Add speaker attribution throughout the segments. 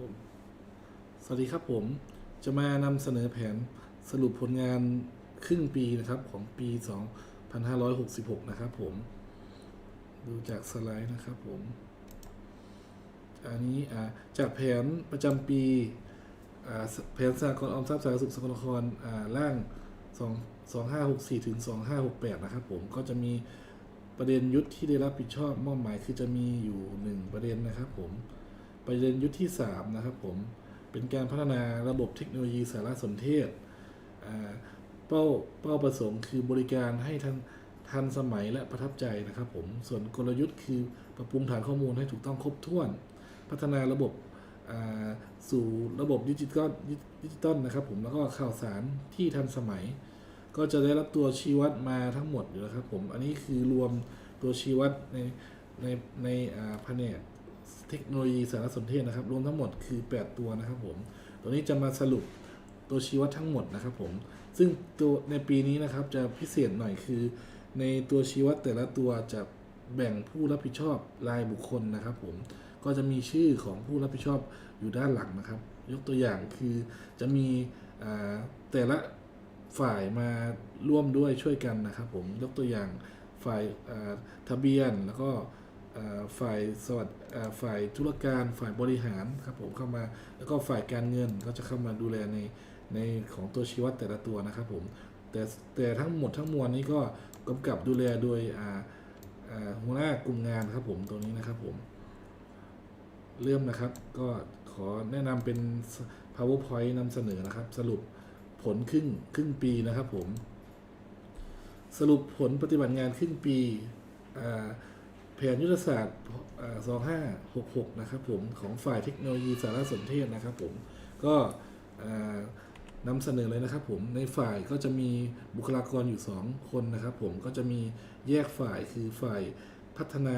Speaker 1: ผมสวัสดีครับผมจะมานำเสนอแผนสรุปผลงานครึ่งปีนะครับของปี 2566 นะครับผม ดูจากสไลด์นะครับผมอันนี้จากแผนประจำปีแผนสหกรณ์ออมทรัพย์สาธารณสุขสกลนครอ่าร่าง 2564 ถึง 2568 นะครับผมก็จะมีประเด็นยุทธที่ได้รับผิดชอบมอบหมายคือจะมีอยู่ 1 ประเด็นนะครับผม ประเด็นยุทธที่ 3 นะครับผม เป็นการพัฒนาระบบเทคโนโลยีสารสนเทศเป้าเป้าประสงค์คือบริการให้ทันทันสมัยและประทับใจนะครับผม ส่วนกลยุทธ์คือปรับปรุงฐานข้อมูลให้ถูกต้องครบถ้วน พัฒนาระบบสู่ระบบดิจิตอลดิจิตอลนะครับผม แล้วก็ข่าวสารที่ทันสมัย ก็จะได้รับตัวชี้วัดมาทั้งหมดอยู่แล้วครับผม อันนี้คือรวมตัวชี้วัดในในในแผนก เทคโนโลยีสารสนเทศนะครับ รวมทั้งหมดคือ 8 ตัวนะครับผม ตัวนี้จะมาสรุปตัวชี้วัดทั้งหมดนะครับผม ซึ่งตัวในปีนี้นะครับจะพิเศษหน่อยคือ ในตัวชี้วัดแต่ละตัวจะแบ่งผู้รับผิดชอบรายบุคคลนะครับผม ก็จะมีชื่อของผู้รับผิดชอบอยู่ด้านหลังนะครับ ยกตัวอย่างคือจะมีแต่ละฝ่ายมาร่วมด้วยช่วยกันนะครับผม ยกตัวอย่างฝ่ายทะเบียนแล้วก็ ฝ่ายสวัสดฝ่ายธุรการฝ่ายบริหารครับผมเข้ามาแล้วก็ฝ่ายการเงินก็จะเข้ามาดูแลในในของตัวชีวัดแต่ละตัวนะครับผมแต่แต่ทั้งหมดทั้งมวลนี้ก็กำกับดูแลโดยหัวหน้ากลุ่มงานครับผมตัวนี้นะครับผม เริ่มนะครับก็ขอแนะนำเป็น powerpoint นำเสนอนะครับ สรุปผลครึ่งครึ่งปีนะครับผม สรุปผลปฏิบัติงานครึ่งปีอ่า แผนยุทธศาสตร์ 2566 นะครับผม ของฝ่ายเทคโนโลยีสารสนเทศนะครับผม ก็นำเสนอเลยนะครับผมในฝ่ายก็จะมีบุคลากรอยู่ 2 คนนะครับผมก็จะมีแยกฝ่ายคือฝ่ายพัฒนา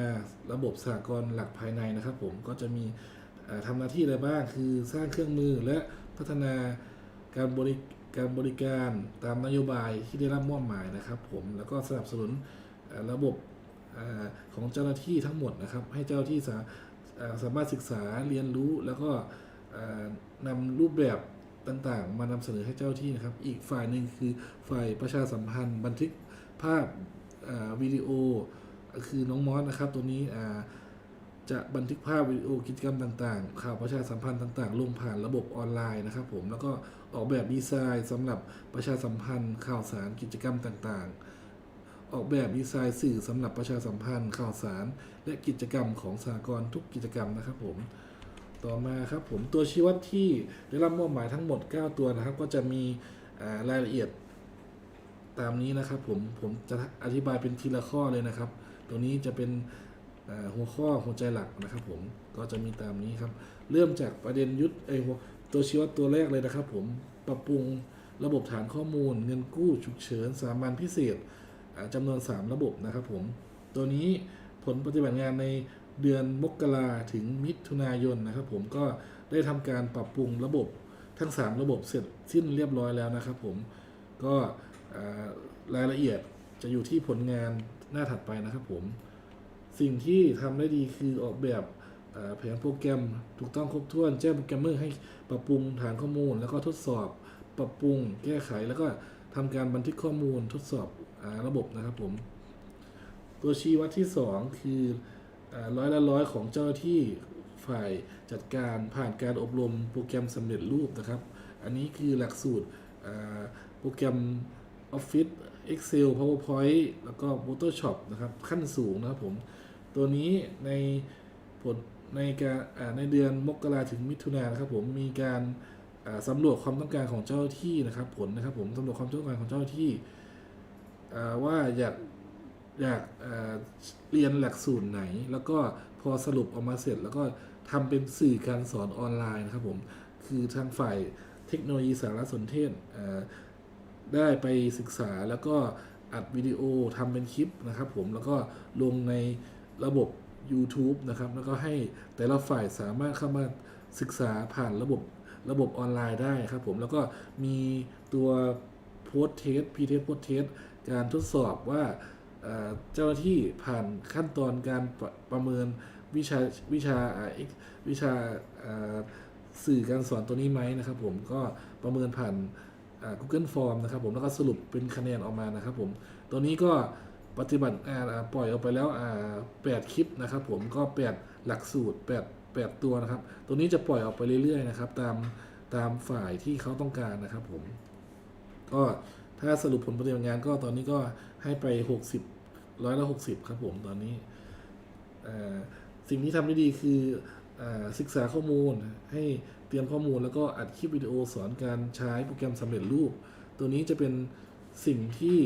Speaker 1: ระบบสากลหลักภายในนะครับผมก็จะมีอ่าทำหน้าที่อะไรบ้างคือสร้างเครื่องมือและพัฒนาการบริการบริการตามนโยบายที่ได้รับมอบหมายนะครับผมแล้วก็สนับสนุนระบบ ของเจ้าหน้าที่ทั้งหมดนะครับ ให้เจ้าหน้าที่สาสามารถศึกษาเรียนรู้แล้วก็อ่านำรูปแบบต่างๆ มานำเสนอให้เจ้าที่นะครับ อีกฝ่ายหนึ่งคือฝ่ายประชาสัมพันธ์ บันทึกภาพวิดีโอ คือน้องมอสนะครับ ตัวนี้จะบันทึกภาพวิดีโอกิจกรรมต่าง ๆ ข่าวประชาสัมพันธ์ต่าง ๆ ลงผ่านระบบออนไลน์นะครับ ผมแล้วก็ออกแบบดีไซน์สำหรับประชาสัมพันธ์ข่าวสารกิจกรรมต่าง ๆ ออกแบบดีไซน์สื่อสำหรับประชาสัมพันธ์ข่าวสาร และกิจกรรมของสากลทุกกิจกรรมนะครับผมต่อมาครับผมตัวชี้วัดที่ได้รับมอบหมายทั้งหมด 9 ตัวนะครับ ก็จะมีรายละเอียดตามนี้นะครับผมผมจะอธิบายเป็นทีละข้อเลยนะครับ ตัวนี้จะเป็นหัวข้อหัวใจหลักนะครับผมก็จะมีตามนี้ครับ เริ่มจากประเด็นยุทธไอหัวตัวชี้วัดตัวแรกเลยนะครับ ผมปรับปรุงระบบฐานข้อมูล เงินกู้ฉุกเฉินสามัญพิเศษ จำนวน 3 ระบบนะครับผม ตัวนี้ผลปฏิบัติงานในเดือนมกราถึงมิถุนายนนะครับผมก็ได้ทำการปรับปรุงระบบทั้ง 3 ระบบเสร็จสิ้นเรียบร้อยแล้วนะครับผมก็รายละเอียดจะอยู่ที่ผลงานหน้าถัดไปนะครับผม สิ่งที่ทำได้ดีคือออกแบบแผนโปรแกรมถูกต้องครบถ้วนแจ้งโปรแกรมเมอร์ให้ปรับปรุงฐานข้อมูล แล้วก็ทดสอบปรับปรุงแก้ไข แล้วก็ทำการบันทึกข้อมูลทดสอบ ระบบนะครับผม ตัวชี้วัดที่ 2 คืออร้อยละร้อยของเจ้าที่ฝ่ายจัดการผ่านการอบรมโปรแกรมสำเร็จรูปนะครับ อันนี้คือหลักสูตรโปรแกรม Office Excel PowerPoint แล้วก็ Photoshop นะครับ ขั้นสูงนะครับผม ตัวนี้ในผลในการในเดือนมกราถึงมิถุนายนนะครับผมมีการสำรวจความต้องการของเจ้าที่นะครับ ผลนะครับผมสำรวจความต้องการของเจ้าที่ ว่าอยากอยากเรียนหลักสูตรไหน แล้วก็พอสรุปออกมาเสร็จ แล้วก็ทำเป็นสื่อการสอนออนไลน์นะครับผม คือทางฝ่ายเทคโนโลยีสารสนเทศได้ไปศึกษาแล้วก็อัดวิดีโอทำเป็นคลิปนะครับผมแล้วก็ลงในระบบ YouTube นะครับ แล้วก็ให้แต่ละฝ่ายสามารถเข้ามาศึกษาผ่านระบบระบบออนไลน์ได้ครับผม แล้วก็มีตัวโพสเทสพีเทสโพสเทส การทดสอบว่าเจ้าหน้าที่ผ่านขั้นตอนการประประเมินวิชาวิชาวิชาอ่าสื่อการสอนตัวนี้ไหมนะครับผมก็ประเมินผ่าน Google Form นะครับผมแล้วก็สรุปเป็นคะแนนออกมานะครับผมตัวนี้ก็ปฏิบัติปล่อยออกไปแล้วแปดคลิปนะครับผมก็แปดหลักสูตรแปดแปดตัวนะครับ ตัวนี้จะปล่อยออกไปเรื่อยๆนะครับ ตามตามฝ่ายที่เขาต้องการนะครับผมก็ ถ้าสรุปผลปฏิบัติงานก็ตอนนี้ก็ให้ไป 60ร้อยละ60 ครับผมตอนนี้ สิ่งที่ทำได้ดีคืออศึกษาข้อมูลให้เตรียมข้อมูลแล้วก็อัดคลิปวิดีโอสอนการใช้โปรแกรมสำเร็จรูป ตัวนี้จะเป็นสิ่งที่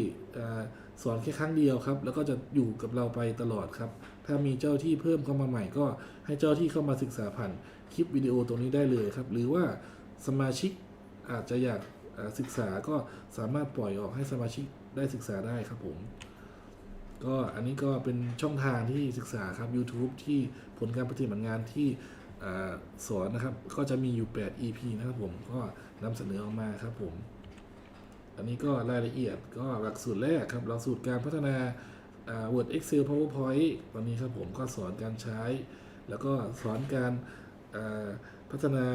Speaker 1: สอนแค่ครั้งเดียวครับ แล้วก็จะอยู่กับเราไปตลอดครับ ถ้ามีเจ้าที่เพิ่มเข้ามาใหม่ก็ให้เจ้าที่เข้ามาศึกษาผ่านคลิปวิดีโอตรงนี้ได้เลยครับ หรือว่าสมาชิกอาจจะอยาก ศึกษาก็สามารถปล่อยออกให้สมาชิกได้ศึกษาได้ครับผม ก็อันนี้ก็เป็นช่องทางที่ศึกษาครับ YouTube ที่ผลการปฏิบัติงานที่อสอนนะครับ ก็จะมีอยู่ 8 EP นะครับผมก็นำเสนอออกมาครับผม อันนี้ก็รายละเอียดก็หลักสูตรแรกครับหลักสูตรการพัฒนา Word Excel PowerPoint ตอนนี้ครับผมก็สอนการใช้ แล้วก็สอนการพัฒนา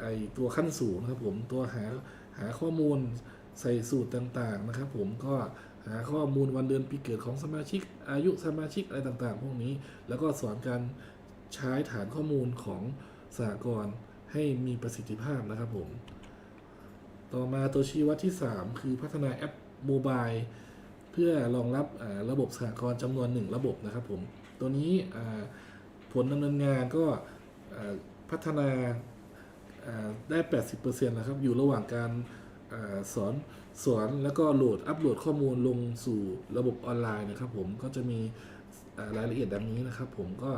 Speaker 1: ไอตัวขั้นสูงนะครับผมตัวหา หาข้อมูลใส่สูตรต่างๆนะครับ ผมก็หาข้อมูลวันเดือนปีเกิดของสมาชิก อายุสมาชิกอะไรต่างๆ พวกนี้ แล้วก็สอนการใช้ฐานข้อมูลของสหกรณ์ให้มีประสิทธิภาพนะครับผมต่อมาตัวชี้วัดที่ 3 คือพัฒนาแอปโมบายเพื่อรองรับระบบสหกรณ์จำนวน 1 ระบบนะครับผม ตัวนี้ผลดำเนินงานก็พัฒนา ได้ 80%แล้วครับ อยู่ระหว่างการอสอนสอนแล้วก็โหลดอัปโหลดข้อมูลลงสู่ระบบออนไลน์นะครับผมก็จะมีรายละเอียดดังนี้นะครับผมก็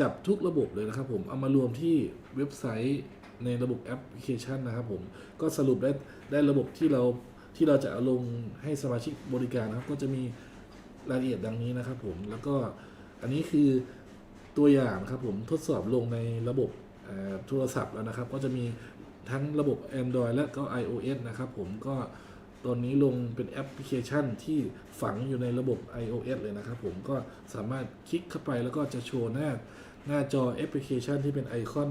Speaker 1: จับทุกระบบเลยนะครับผมเอามารวมที่เว็บไซต์ในระบบแอปพลิเคชันนะครับผมก็สรุปได้ได้ระบบที่เราที่เราจะเอาลงให้สมาชิกบริการนะครับ ก็จะมีรายละเอียดดังนี้นะครับผมแล้วก็อันนี้คือตัวอย่างครับผมทดสอบลงในระบบ โทรศัพท์แล้วนะครับ ก็จะมีทั้งระบบ Android และก็ iOS นะครับผมก็ตอนนี้ลงเป็นแอปพลิเคชันที่ฝังอยู่ในระบบ iOS เลยนะครับผมก็สามารถคลิกเข้าไปแล้วก็จะโชว์หน้าหน้าจอแอปพลิเคชันที่เป็นไอคอน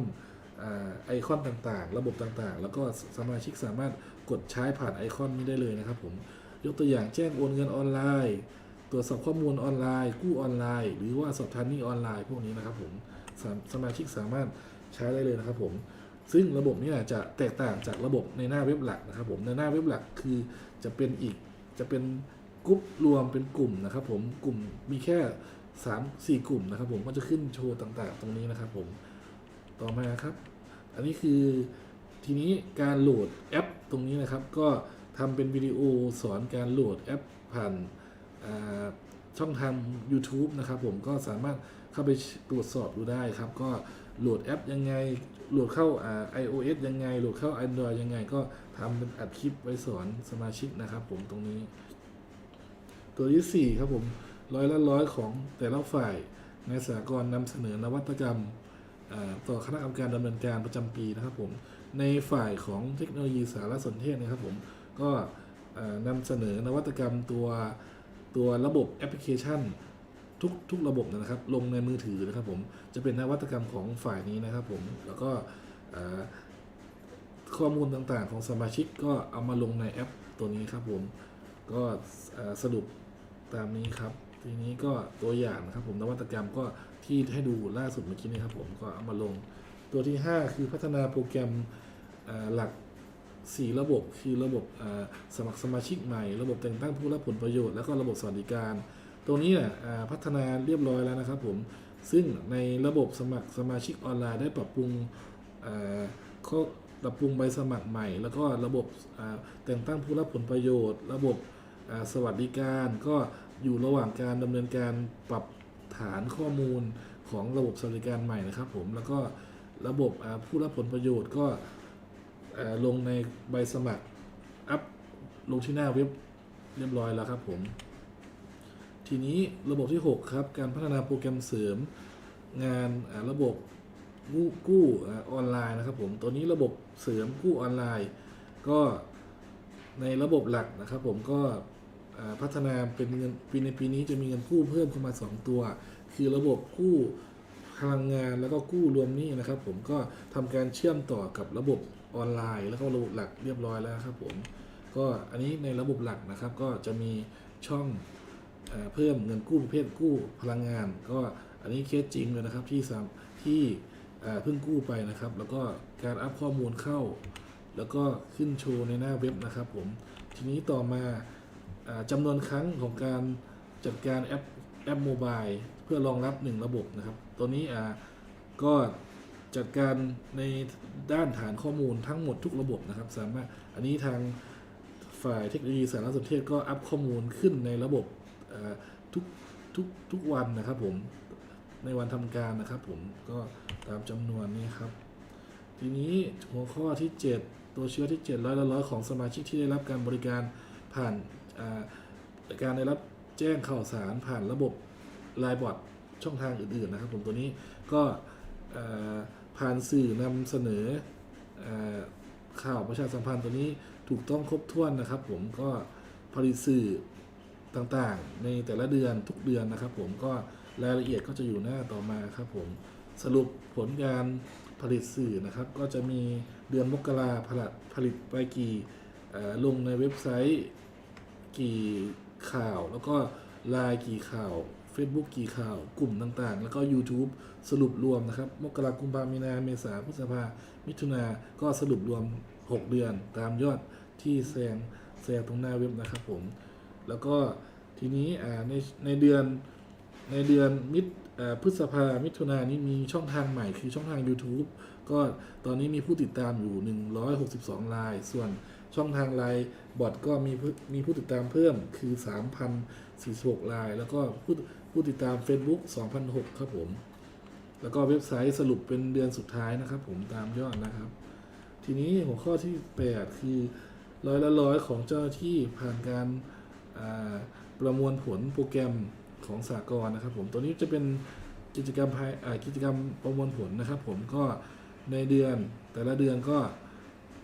Speaker 1: อไอคอนต่างๆ ระบบต่างๆ แล้วก็สมาชิกสามารถกดใช้ผ่านไอคอนนี้ได้เลยนะครับผมยกตัวอย่างแจ้งโอนเงินออนไลน์ ตรวจสอบข้อมูลออนไลน์ กู้ออนไลน์ หรือว่าสอบทานนี้ออนไลน์พวกนี้นะครับผมสามสมาชิกสามารถ ใช้ได้เลยนะครับผมซึ่งระบบนี้จะแตกต่างจากระบบในหน้าเว็บหลักนะครับผมในหน้าเว็บหลักคือจะเป็นอีกจะเป็นกรุ๊ปรวมเป็นกลุ่มนะครับผมกลุ่มมีแค่ 3 4 กลุ่มนะครับผมก็จะขึ้นโชว์ต่างๆ ตรงนี้นะครับผมต่อมาครับ อันนี้คือทีนี้การโหลดแอปตรงนี้นะครับ ก็ทำเป็นวิดีโอสอนการโหลดแอปผ่านาช่องทาง YouTube นะครับผมก็สามารถเข้าไปตรวจสอบดูได้ครับ ก็ โหลดแอปยังไง โหลดเข้าอ่า iOS ยังไง โหลดเข้า Android ยังไง ก็ทำเป็นอัดคลิปไว้สอนสมาชิกนะครับผมตรงนี้ ตัวที่ 4 ครับผมร้อยละร้อยของแต่ละฝ่ายในสากลนำเสนอนวัตกรรมต่อคณะกรรมการดำเนินการประจำปีนะครับผมในฝ่ายของเทคโนโลยีสารสนเทศนะครับผมก็อ่านำเสนอนวัตกรรมตัวตัวระบบแอปพลิเคชัน ทุกทุกระบบนะครับ ลงในมือถือนะครับผมจะเป็นนวัตกรรมของฝ่ายนี้นะครับผมแล้วก็ข้อมูลต่างๆ ของสมาชิกก็เอามาลงในแอปตัวนี้ครับผมก็สรุปตามนี้ครับ ทีนี้ก็ตัวอย่างนะครับผมนวัตกรรมก็ที่ให้ดูล่าสุดเมื่อกี้นี้ครับผมก็เอามาลง ตัวที่ 5 คือพัฒนาโปรแกรมหลัก 4 ระบบคือระบบสมัครสมาชิกใหม่ ระบบแต่งตั้งผู้รับผลประโยชน์ แล้วก็ระบบสวัสดิการ ตรงนี้เนี่ยพัฒนาเรียบร้อยแล้วนะครับผมซึ่งในระบบสมัครสมาชิกออนไลน์ได้ปรับปรุงข้อปรับปรุงใบสมัครใหม่ แล้วก็ระบบแต่งตั้งผู้รับผลประโยชน์ ระบบสวัสดิการก็อยู่ระหว่างการดำเนินการปรับฐานข้อมูลของระบบสวัสดิการใหม่นะครับผมแล้วก็ระบบผู้รับผลประโยชน์ก็ลงในใบสมัครอัพลงที่หน้าเว็บเรียบร้อยแล้วครับผม ทีนี้ระบบที่ 6 ครับ การพัฒนาโปรแกรมเสริมงานระบบกู้กู้ออนไลน์นะครับผมตัวนี้ระบบเสริมกู้ออนไลน์ ก็ในระบบหลักนะครับผมก็พัฒนาเป็นเงินปีในปีนี้จะมีเงินกู้เพิ่มเข้ามา 2 ตัว คือระบบกู้พลังงานแล้วก็กู้รวมนี้นะครับ ผมก็ทำการเชื่อมต่อกับระบบออนไลน์ แล้วก็ระบบหลักเรียบร้อยแล้วครับผมก็อันนี้ในระบบหลักนะครับก็จะมีช่อง เพิ่มเงินกู้ประเภทกู้พลังงาน ก็อันนี้เคสจริงเลยนะครับที่ที่เพิ่งกู้ไปนะครับ แล้วก็การอัพข้อมูลเข้า แล้วก็ขึ้นโชว์ในหน้าเว็บนะครับผมทีนี้ต่อมาอ่าจำนวนครั้งของการจัดการแอปแอปโมบายเพื่อรองรับ 1 ระบบนะครับ ตัวนี้ก็จัดการในด้านฐานข้อมูลทั้งหมดทุกระบบนะครับ สามารถอันนี้ทางฝ่ายเทคโนโลยีสารสนเทศก็อัพข้อมูลขึ้นในระบบ ทุกทุกทุกวันนะครับผมในวันทำการนะครับ ผมก็ตามจำนวนนี้ครับ ทีนี้หัวข้อที่ 7 ตัวเชื้อที่ 7 ร้อยละร้อยของสมาชิกที่ได้รับการบริการผ่านการได้รับแจ้งข่าวสารผ่านระบบไลน์บอทช่องทางอื่นๆนะครับ ผมตัวนี้ก็ผ่านสื่อนำเสนออข่าวประชาสัมพันธ์ตัวนี้ถูกต้องครบถ้วนนะครับ ผมก็ผลิตสื่อ ต่างๆ ในแต่ละเดือนทุกเดือนนะครับ ผมก็รายละเอียดก็จะอยู่หน้าต่อมาครับผมสรุปผลการผลิตสื่อนะครับ ก็จะมีเดือนมกราผลิตผลิตไปกี่ลงในเว็บไซต์กี่ข่าว แล้วก็ไลน์กี่ข่าว Facebook กี่ข่าวกลุ่มต่างๆ แล้วก็ YouTube สรุปรวมนะครับ มกรากุมภามีนาเมษาพฤษภามิถุนาก็สรุปรวม 6 เดือนตามยอดที่แซงแซงตรงหน้าเว็บนะครับผม แล้วก็ทีนี้ในในเดือนในเดือนมิถเอ่อพฤษภามิถุนายนนี้มีช่องทางใหม่คือช่องทาง YouTube ก็ตอนนี้มีผู้ติดตามอยู่ 162ราย ส่วนช่องทางไลน์บอทก็มีมีผู้ติดตามเพิ่มคือ 3,046ราย แล้วก็ผู้ผู้ติดตาม Facebook 2,006ครับผม แล้วก็เว็บไซต์สรุปเป็นเดือนสุดท้ายนะครับผมตามยอดนะครับ ทีนี้หัวข้อที่ 8 คือร้อยละร้อยของเจ้าหน้าที่ผ่านการ ประมวลผลโปรแกรมของสากลนะครับ ผมตัวนี้จะเป็นกิจกรรมภายกิจกรรมประมวลผลนะครับ ผมก็ในเดือนแต่ละเดือนก็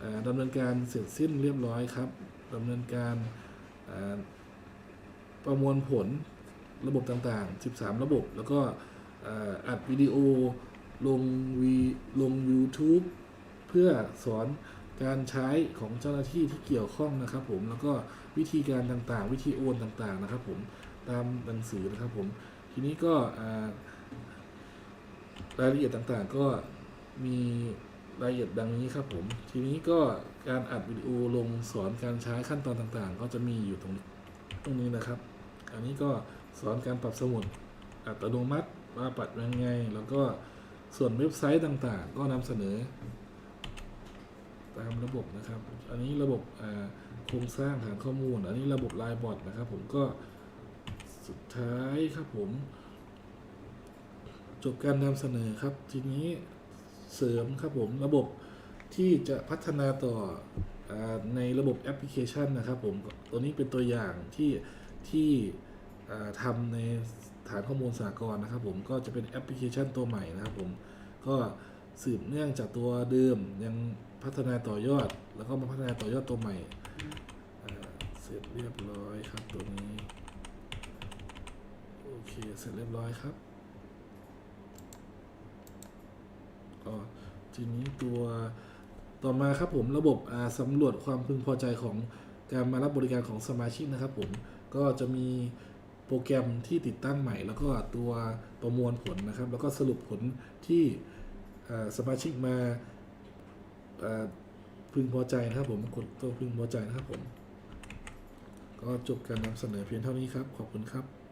Speaker 1: อ่าดำเนินการเสร็จสิ้นเรียบร้อยครับดำเนินการประมวลผลระบบต่างๆ 13 ระบบ แล้วก็อัดวิดีโอลงวีลง YouTube เพื่อสอน การใช้ของเจ้าหน้าที่ที่เกี่ยวข้องนะครับผมแล้วก็วิธีการต่างๆ วิธีโอนต่างๆนะครับผมตามหนังสือนะครับผมทีนี้ก็รายละเอียดต่างๆ ก็มีรายละเอียดดังนี้ครับผม ทีนี้ก็การอัดวิดีโอลงสอนการใช้ขั้นตอนต่างๆ ก็จะมีอยู่ตรงตรงนี้นะครับ อันนี้ก็สอนการปรับสมุดอัตโนมัติว่าปรับยังไง แล้วก็ส่วนเว็บไซต์ต่างๆ ก็นำเสนอ ตามระบบนะครับ อันนี้ระบบโครงสร้างฐานข้อมูล อันนี้ระบบไลน์บอทนะครับ ผมก็สุดท้ายครับผม จบการนำเสนอครับ ทีนี้เสริมครับผมระบบที่จะพัฒนาต่ออในระบบแอปพลิเคชันนะครับ ผมตัวนี้เป็นตัวอย่างที่ที่ทำในฐานข้อมูลสากลนะครับ ผมก็จะเป็นแอปพลิเคชันตัวใหม่นะครับ ผมก็สืบเนื่องจากตัวเดิมยัง พัฒนาต่อยอด แล้วก็มาพัฒนาต่อยอดตัวใหม่เสร็จเรียบร้อยครับตัวนี้ โอเค เสร็จเรียบร้อยครับก็ทีนี้ตัวต่อมาครับผมระบบสำรวจความพึงพอใจของการมารับบริการของสมาชิกนะครับผมก็จะมีโปรแกรมที่ติดตั้งใหม่ แล้วก็ตัวประมวลผลนะครับ แล้วก็สรุปผลที่สมาชิกมา พึงพอใจนะครับผมกดตัวพึงพอใจนะครับผม ก็จบการนำเสนอเพียงเท่านี้ครับ ขอบคุณครับ